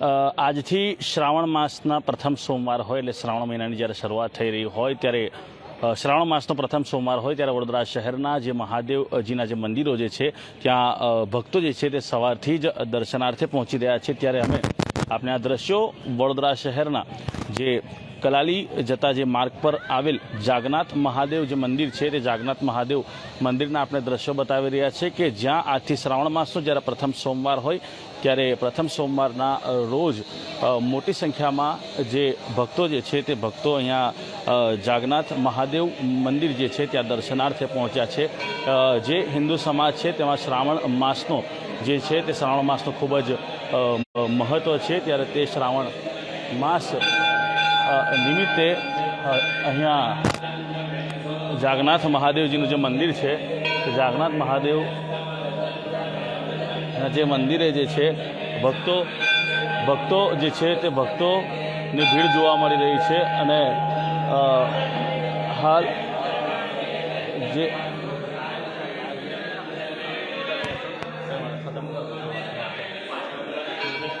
આજથી શ્રાવણ માસના પ્રથમ સોમવાર હોય એટલે શ્રાવણ મહિનાની જ્યારે શરૂઆત થઈ રહી હોય ત્યારે શ્રાવણ માસનો પ્રથમ સોમવાર હોય ત્યારે વડોદરા શહેરના જે મહાદેવજીના જે મંદિરો જે છે, ત્યાં ભક્તો જે છે તે સવારથી જ દર્શનાર્થે પહોંચી રહ્યા છે. ત્યારે અમે આપણે આ દ્રશ્યો વડોદરા શહેરના જે કલાલી જતા જે માર્ગ પર આવેલ જાગનાથ મહાદેવ જે મંદિર છે, તે જાગનાથ મહાદેવ મંદિરના આપણે દ્રશ્યો બતાવી રહ્યા છે કે જ્યાં આજથી શ્રાવણ માસનો, જ્યારે પ્રથમ સોમવાર હોય, ત્યારે પ્રથમ સોમવારના રોજ મોટી સંખ્યામાં જે ભક્તો જે છે, તે ભક્તો અહીંયા જાગનાથ મહાદેવ મંદિર જે છે, ત્યાં દર્શનાર્થે પહોંચ્યા છે. જે હિન્દુ સમાજ છે, તેમાં શ્રાવણ માસનો જે છે, તે શ્રાવણ માસનો ખૂબ જ મહત્ત્વ છે. ત્યારે તે શ્રાવણ માસ નિમિત્તે અહીંયા જાગનાથ મહાદેવજીનું જે મંદિર છે, તે જાગનાથ મહાદેવ જે મંદિરે જે છે, ભક્તો ભક્તો જે છે તે ભક્તોની ભીડ જોવા મળી રહી છે અને હાલ જે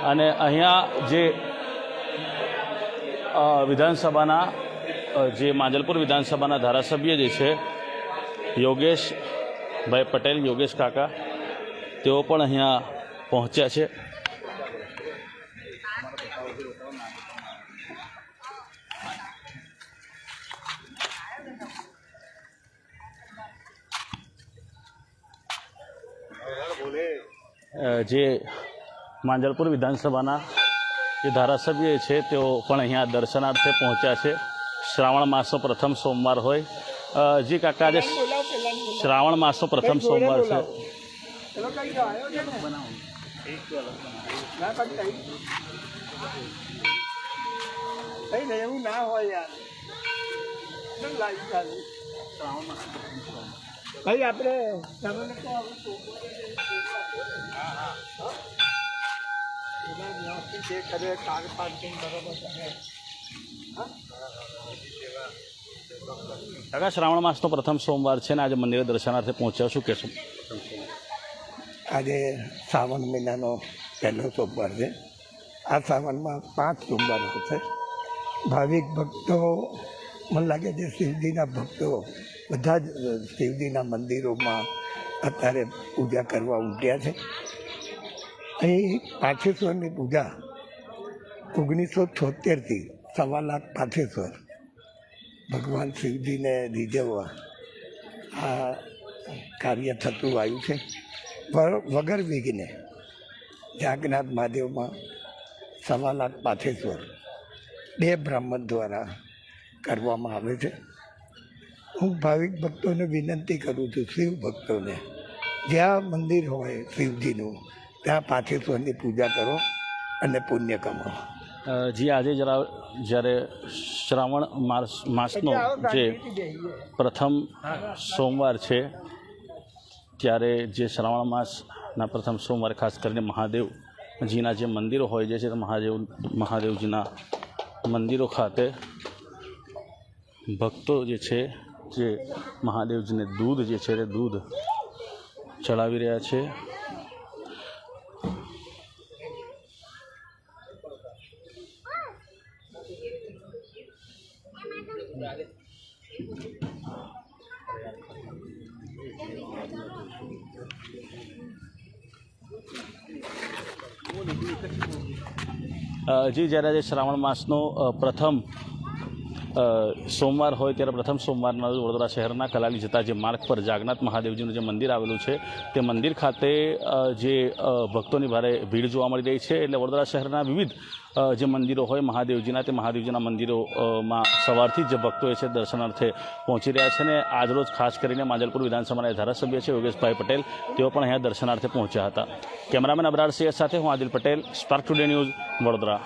અને અહીંયા જે વિધાનસભાના જે માંજલપુર વિધાનસભાના ધારાસભ્ય જે છે યોગેશભાઈ પટેલ, યોગેશ કાકા, તેઓ પણ અહીંયા પહોંચ્યા છે. જે માંજલપુર વિધાનસભાના જે ધારાસભ્ય છે, તેઓ પણ અહીંયા દર્શનાર્થે પહોંચ્યા છે. શ્રાવણ માસનો પ્રથમ સોમવાર હોય. જી કાકા, આજે શ્રાવણ માસનો પ્રથમ સોમવાર છે. ભાઈ આપણે એના કાકા શ્રાવણ માસનો પ્રથમ સોમવાર છે ને આજે મંદિરે દર્શનાર્થે પહોંચ્યા શું? કહેશું આજે શ્રાવણ મહિનાનો પહેલો સોમવાર છે. આ શ્રાવણમાં પાંચ સોમવાર છે. ભાવિક ભક્તો, મને લાગે છે શિવજીના ભક્તો બધા જ શિવજીના મંદિરોમાં અત્યારે પૂજા કરવા ઉમટ્યા છે. અહીં પાથેશ્વરની પૂજા ઓગણીસો છોતેરથી સવા લાખ પાથેશ્વર. ભગવાન શિવજીને રીઝવવા આ કાર્ય થતું આવ્યું છે. વગર વિઘ્ને જાગનાથ મહાદેવમાં સવા લાખ પાથેશ્વર બે બ્રાહ્મણ દ્વારા કરવામાં આવે છે. હું ભાવિક ભક્તોને વિનંતી કરું છું, શિવ ભક્તોને, જ્યાં મંદિર હોય શિવજીનું ત્યાં પાથેશ્વરની પૂજા કરો અને પુણ્ય કમાવો. જી આજે જરા જ્યારે શ્રાવણ માસ માસનો જે પ્રથમ સોમવાર છે ત્યારે જે શ્રાવણ માસના પ્રથમ સોમવાર ખાસ કરીને મહાદેવજીના જે મંદિરો હોય જે છે તે મહાદેવ મહાદેવજીના મંદિરો ખાતે ભક્તો જે છે જે મહાદેવજીને દૂધ જે છે તે દૂધ ચડાવી રહ્યા છે. જી જ્યારે આજે શ્રાવણ માસનો પ્રથમ સોમવાર હોય ત્યારે પ્રથમ સોમવારના રોજ વડોદરા શહેરના કલાલી જતા જે માર્ગ પર જાગનાથ મહાદેવજીનું જે મંદિર આવેલું છે, તે મંદિર ખાતે જે ભક્તોની ભારે ભીડ જોવા મળી રહી છે. એટલે વડોદરા શહેરના વિવિધ જે મંદિરો હોય, મહાદેવજીના, તે મહાદેવજીના મંદિરોમાં સવારથી જ જે ભક્તો છે દર્શનાર્થે પહોંચી રહ્યા છે. અને આજરોજ ખાસ કરીને માંજલપુર વિધાનસભાના ધારાસભ્ય છે યોગેશભાઈ પટેલ, તેઓ પણ અહીંયા દર્શનાર્થે પહોંચ્યા હતા. કેમેરામેન અબરાર સિંહ સાથે હું Adil Patel, spark today news Vadodara.